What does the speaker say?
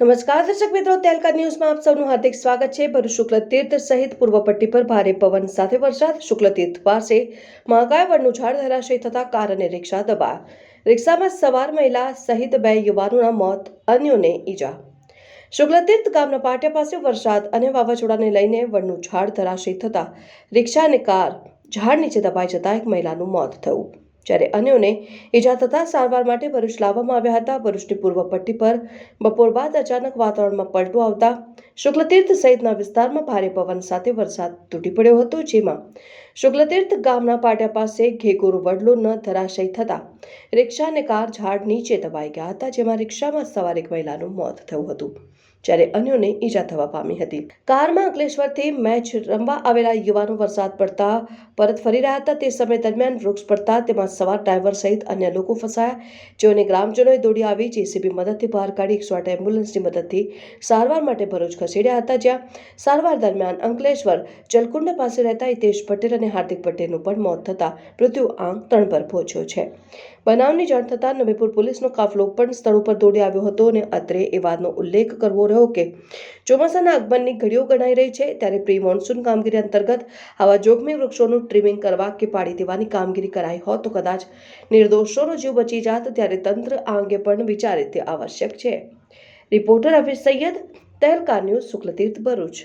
નમસ્કાર, દર્શક મિત્રો, તેલકા ન્યૂઝમાં આપ સૌનું હાર્દિક સ્વાગત છે. ભરૂચ શુક્લ તીર્થ સહિત પૂર્વ પટ્ટી પર ભારે પવન સાથે વરસાદ. શુક્લ તીર્થ પાસે મહાકાય વડનું ઝાડ ધરાશય થતાં કાર અને રિક્ષા દબા રિક્ષામાં સવાર મહિલા સહિત બે યુવાનોના મોત, અન્યોને ઈજા. શુક્લતીર્થ ગામના પાટિયા પાસે વરસાદ અને વાવાઝોડાને લઈને વડનું ઝાડ ધરાશય થતાં રિક્ષા અને કાર ઝાડ નીચે દબાઈ જતા એક મહિલાનું મોત થયું. જ્યારે અન્યોને ઈજા થતાં સારવાર માટે ભરૂચ લાવવામાં આવ્યા હતા, ભરૂચની પૂર્વ પટ્ટી પર બપોર બાદ અચાનક વાતાવરણમાં પલટો આવતા શુક્લતીર્થ સહિતના વિસ્તારમાં ભારે પવન સાથે વરસાદ તૂટી પડ્યો હતો, જેમાં શુક્લતીર્થ ગામના પાટિયા પાસે ઘેગોરો વડલો ન ધરાશય થતાં રિક્ષા અને કાર ઝાડ નીચે દબાઈ ગયા હતા, જેમાં રિક્ષામાં સવાર એક મહિલાનું મોત થયું હતું. જ્યારે અન્યોને ઈજા થવા પામી હતી. કારમાં અંકલેશ્વરથી મેચ રમવા આવેલા યુવાનો વરસાદ પડતા પરત ફરી રહ્યા હતા. તે સમય દરમિયાન વૃક્ષ પડતા તેમાં સવાર ડ્રાઈવર સહિત અન્ય લોકો ફસાયા. જેઓને ગ્રામજનોએ દોડી આવી, જેસીબી મદદથી બહાર કાઢી એકસો આઠ એમ્બ્યુલન્સની મદદથી સારવાર માટે ભરૂચ ખસેડ્યા હતા, જ્યાં સારવાર દરમિયાન અંકલેશ્વર જલકુંડ પાસે રહેતા હિતેશ પટેલ અને હાર્દિક પટેલનું પણ મોત થતાં મૃત્યુ આંક ત્રણ પર પહોંચ્યો છે. બનાવની જાણ થતાં નવીપુર પોલીસનો કાફલો પણ સ્થળ ઉપર દોડી આવ્યો હતો અને અત્રે એ વાતનો ઉલ્લેખ કરવો રહ્યો કે ચોમાસાના આગમનની ઘડીઓ ગણાઈ રહી છે, ત્યારે પ્રી મોન્સૂન કામગીરી અંતર્ગત આવા જોખમી વૃક્ષોનું ટ્રીમિંગ કરવા કે પાડી દેવાની કામગીરી કરાઈ હોત તો કદાચ નિર્દોષોનો જીવ બચી જાત, ત્યારે તંત્ર આ અંગે પણ વિચારે તે આવશ્યક છે. Reporter Hafiz Saiyad Tehelka news Shukltirth Bharuch.